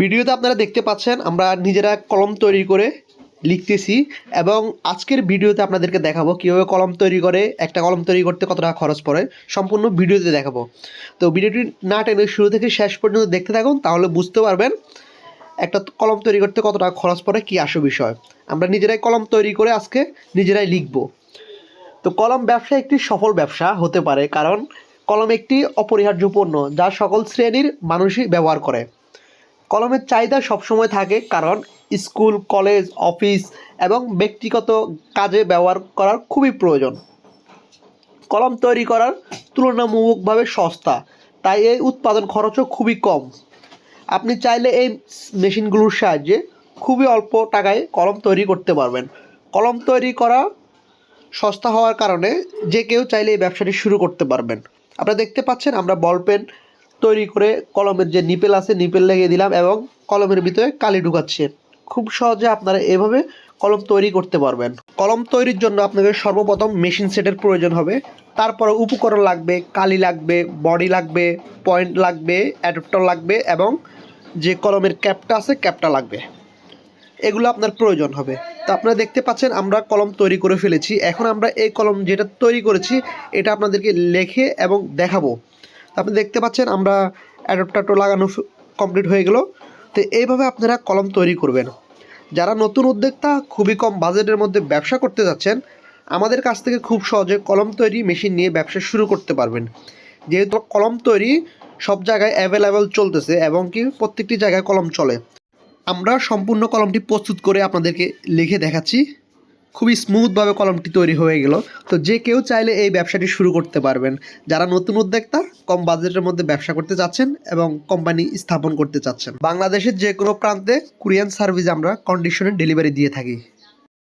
ভিডিওতে আপনারা দেখতে পাচ্ছেন, আমরা নিজেরা কলম তৈরি করে লিখতেছি এবং আজকের ভিডিওতে আপনাদেরকে দেখাবো কীভাবে কলম তৈরি করে, একটা কলম তৈরি করতে কত টাকা খরচ পড়ে, সম্পূর্ণ ভিডিওতে দেখাবো। তো ভিডিওটি না টেনে শুরু থেকে শেষ পর্যন্ত দেখতে থাকুন, তাহলে বুঝতে পারবেন একটা কলম তৈরি করতে কত টাকা খরচ পড়ে, কী আসল বিষয়। আমরা নিজেরাই কলম তৈরি করে আজকে নিজেরাই লিখব। তো কলম ব্যবসা একটি সফল ব্যবসা হতে পারে, কারণ কলম একটি অপরিহার্য পণ্য, যা সকল শ্রেণির মানুষই ব্যবহার করে। কলমের চাহিদা সবসময় থাকে কারণ স্কুল, কলেজ, অফিস এবং ব্যক্তিগত কাজে ব্যবহার করার খুবই প্রয়োজন। কলম তৈরি করার তুলনামূলকভাবে সস্তা, তাই এই উৎপাদন খরচও খুবই কম। আপনি চাইলে এই মেশিনগুলোর সাহায্যে খুবই অল্প টাকায় কলম তৈরি করতে পারবেন। কলম তৈরি করা সস্তা হওয়ার কারণে যে কেউ চাইলে এই ব্যবসাটি শুরু করতে পারবেন। আপনারা দেখতে পাচ্ছেন আমরা বল পেন তৈরি করে কলমের যে নিপেল আছে, নিপেল লাগিয়ে দিলাম এবং কলমের ভিতরে কালি ঢুকাচ্ছে। খুব সহজে আপনারা এভাবে কলম তৈরি করতে পারবেন। কলম তৈরির জন্য আপনাদের সর্বপ্রথম মেশিন সেটের প্রয়োজন হবে। তারপরে উপকরণ লাগবে, কালি লাগবে, বডি লাগবে, পয়েন্ট লাগবে, অ্যাডাপ্টার লাগবে এবং যে কলমের ক্যাপটা আছে, ক্যাপটা লাগবে। এগুলো আপনার প্রয়োজন হবে। তো আপনারা দেখতে পাচ্ছেন, আমরা কলম তৈরি করে ফেলেছি। এখন আমরা এই কলম যেটা তৈরি করেছি, এটা আপনাদেরকে লেখে এবং দেখাবো। আপনি দেখতে পাচ্ছেন আমরা অ্যাডাপ্টারটা লাগানো কমপ্লিট হয়ে গেল। তো এইভাবে আপনারা কলম তৈরি করবেন। যারা নতুন উদ্যোক্তা, খুবই কম বাজেটের মধ্যে ব্যবসা করতে যাচ্ছেন, আমাদের কাছ থেকে খুব সহজে কলম তৈরি মেশিন নিয়ে ব্যবসা শুরু করতে পারবেন। যেহেতু কলম তৈরি সব জায়গায় অ্যাভেলেবেল চলতেছে এবং কি প্রত্যেকটি জায়গায় কলম চলে। আমরা সম্পূর্ণ কলমটি প্রস্তুত করে আপনাদেরকে লিখে দেখাচ্ছি। খুবই স্মুথভাবে কলমটি তৈরি হয়ে গেল। তো যে কেউ চাইলে এই ব্যবসাটি শুরু করতে পারবেন। যারা নতুন উদ্যোক্তা, কম বাজেটের মধ্যে ব্যবসা করতে চাচ্ছেন এবং কোম্পানি স্থাপন করতে চাচ্ছেন। বাংলাদেশের যে কোনো প্রান্তে কুরিয়ান সার্ভিস আমরা কন্ডিশনে ডেলিভারি দিয়ে থাকি।